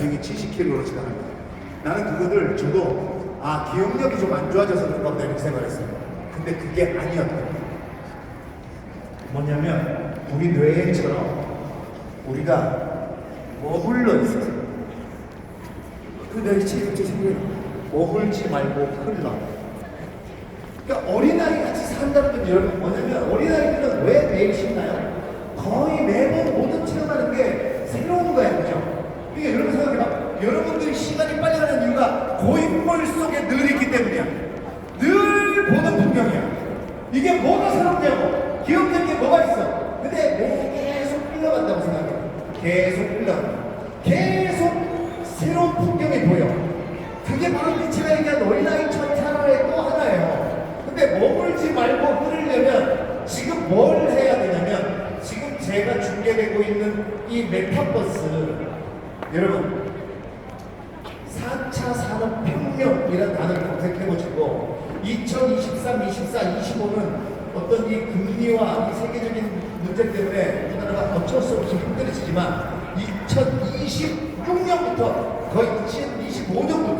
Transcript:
비중이 70kg로 지나갑니다. 나는 그거를 저도 아 기억력이 좀 안 좋아져서 그런가 보다 이렇게 생각했어요. 근데 그게 아니었던 뭐냐면 우리 뇌처럼 우리가 머물러 있어서 그 뇌의 체력제 생겨요. 머물지 말고 흘러. 그러니까 어린아이 같이 산다는 건 여러분 뭐냐면 어린아이들은 왜 매일 신나요? 거의 매번 모든 체험하는 게 새로운 거야, 그죠? 그러니까 여러분 생각해봐. 여러분들이 시간이 빨리 가는 이유가 고인물 속에 늘 있기 때문이야. 늘 보는 풍경이야. 이게 뭐가 새롭냐고. 기억될 게 뭐가 있어. 근데 계속 흘러간다고 생각해. 계속 흘러간다. 계속 새로운 풍경이 보여. 그게 바로 미치가 얘기한 어린아이처럼 살아의 또 하나예요. 근데 머물지 말고 흐르려면 지금 뭘 해야 되냐면 지금 제가 중계되고 있는 이 메타버스 여러분 4차 산업혁명이라는 단어를 검색해보시고 2023, 24, 25는 어떤 이 금리와 이 세계적인 문제 때문에 우리나라가 어쩔 수 없이 힘들어지지만 2026년부터 거의 2025년부터